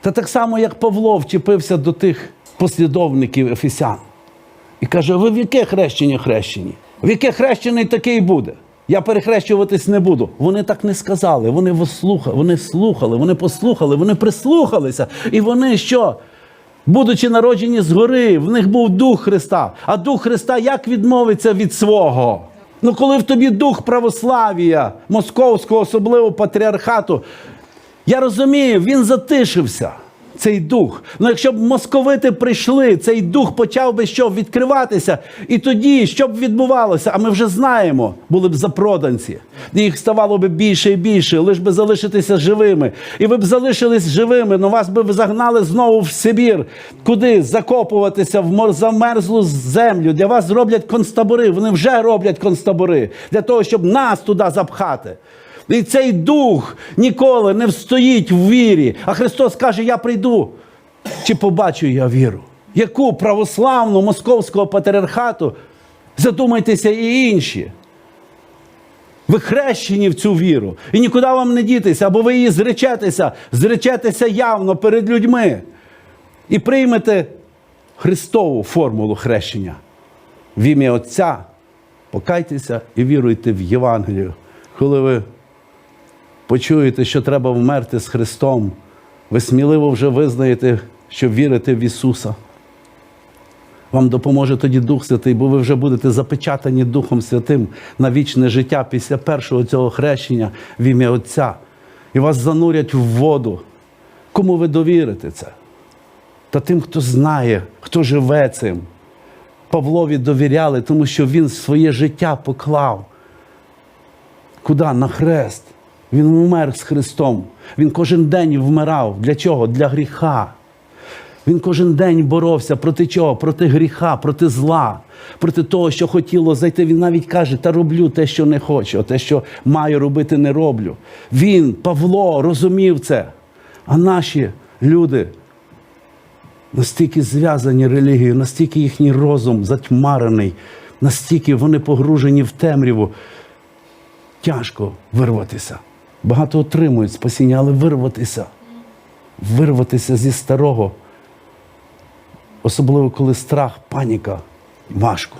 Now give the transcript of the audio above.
Та так само, як Павло вчепився до тих послідовників ефесян. І каже: ви в яке хрещення хрещені? В яке хрещений такий буде? Я перехрещуватись не буду. Вони так не сказали. Вони послухали, вони слухали, вони послухали, вони прислухалися. І вони що? Будучи народжені згори, в них був дух Христа. А дух Христа як відмовиться від свого? Ну, коли в тобі дух православія, московського, особливо патріархату, я розумію, він затишився, цей дух. Ну якщо б московити прийшли, цей дух почав би що відкриватися. І тоді, що б відбувалося? А ми вже знаємо, були б запроданці. Їх ставало б більше і більше, лиш би залишитися живими. І ви б залишились живими, але вас би загнали знову в Сибір. Куди? Закопуватися в замерзлу землю. Для вас зроблять концтабори. Вони вже роблять концтабори для того, щоб нас туди запхати. І цей дух ніколи не встоїть в вірі. А Христос каже: Я прийду, чи побачу я віру. Яку православну московського патріархату? Задумайтеся і інші. Ви хрещені в цю віру. І нікуди вам не дітися, або ви її зречетеся, зречетеся явно перед людьми. І приймете Христову формулу хрещення. В ім'я Отця покайтеся і віруйте в Євангелію. Коли ви почуєте, що треба вмерти з Христом, ви сміливо вже визнаєте, що вірите в Ісуса. Вам допоможе тоді Дух Святий, бо ви вже будете запечатані Духом Святим на вічне життя після першого цього хрещення в ім'я Отця. І вас занурять в воду. Кому ви довірите це? Та тим, хто знає, хто живе цим. Павлові довіряли, тому що він своє життя поклав. Куди? На хрест. Він умер з Христом. Він кожен день вмирав. Для чого? Для гріха. Він кожен день боровся проти чого? Проти гріха, проти зла, проти того, що хотіло зайти. Він навіть каже, та роблю те, що не хочу, те, що маю робити, не роблю. Він, Павло, розумів це. А наші люди настільки зв'язані релігією, настільки їхній розум затьмарений, настільки вони погружені в темряву. Тяжко вирватися. Багато отримують спасіння, але вирватися, вирватися зі старого, особливо коли страх, паніка, важко.